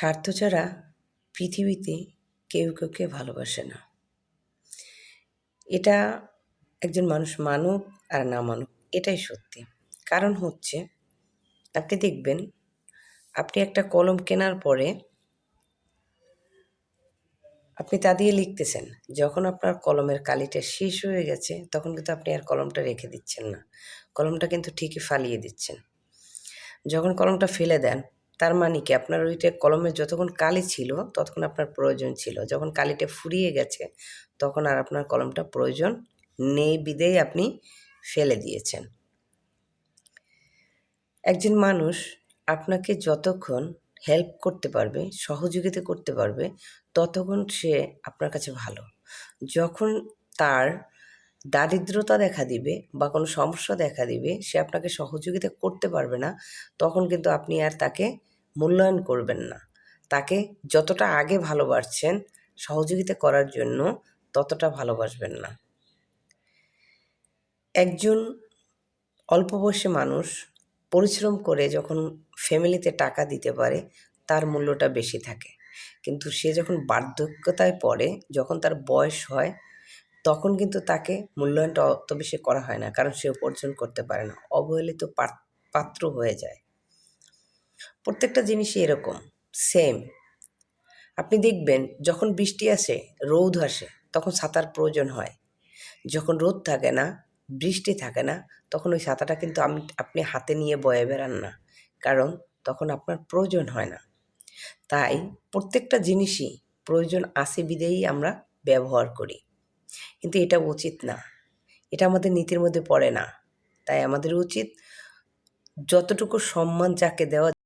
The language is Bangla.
স্বার্থ ছাড়া পৃথিবীতে কেউ কেউ কাউকে ভালোবাসে না। এটা একজন মানুষ মানুক আর না মানুক, এটাই সত্যি। কারণ হচ্ছে, আপনি দেখবেন, আপনি একটা কলম কেনার পরে আপনি তা দিয়ে লিখতেছেন, যখন আপনার কলমের কালিটা শেষ হয়ে গেছে, তখন কিন্তু আপনি আর কলমটা রেখে দিচ্ছেন না। কলমটা কিন্তু ঠিকই ফালিয়ে দিচ্ছেন। যখন কলমটা ফেলে দেন তার মানে কি? আপনার ওইটা কলমের যতক্ষণ কালি ছিল, ততক্ষণ আপনার প্রয়োজন ছিল। যখন কালিটা ফুরিয়ে গেছে, তখন আর আপনার কলমটা প্রয়োজন নেই বিদেই আপনি ফেলে দিয়েছেন। একজন মানুষ আপনাকে যতক্ষণ হেল্প করতে পারবে, সহযোগিতা করতে পারবে, ততক্ষণ সে আপনার কাছে ভালো। যখন তার দারিদ্রতা দেখা দিবে বা কোনো সমস্যা দেখা দিবে, সে আপনাকে সহযোগিতা করতে পারবে না, তখন কিন্তু আপনি আর তাকে মূল্যায়ন করবেন না। তাকে যতটা আগে ভালোবাসছেন, সহযোগিতা করার জন্য ততটা ভালোবাসবেন না। একজন অল্প বয়সী মানুষ পরিশ্রম করে যখন ফ্যামিলিতে টাকা দিতে পারে, তার মূল্যটা বেশি থাকে। কিন্তু সে যখন বার্ধক্যতায় পড়ে, যখন তার বয়স হয়, তখন কিন্তু তাকে মূল্যায়নটা অত বেশি করা হয় না, কারণ সে উপার্জন করতে পারে না। অবহেলিত পাত্র হয়ে যায়। প্রত্যেকটা জিনিসই এরকম সেম আপনি দেখবেন, যখন বৃষ্টি আসে, রৌদ আসে, তখন সাঁতার প্রয়োজন হয়। যখন রোদ থাকে না, বৃষ্টি থাকে না, তখন ওই সাঁতারটা কিন্তু আমি, আপনি হাতে নিয়ে বয়ে বেড়ান না। কারণ তখন আপনার প্রয়োজন হয় না। তাই প্রত্যেকটা জিনিসই প্রয়োজন আসে বিদেই আমরা ব্যবহার করি। কিন্তু এটা উচিত না। এটা আমাদের নীতির মধ্যে পড়ে না। তাই আমাদের উচিত যতটুকু সম্মান যাকে দেওয়া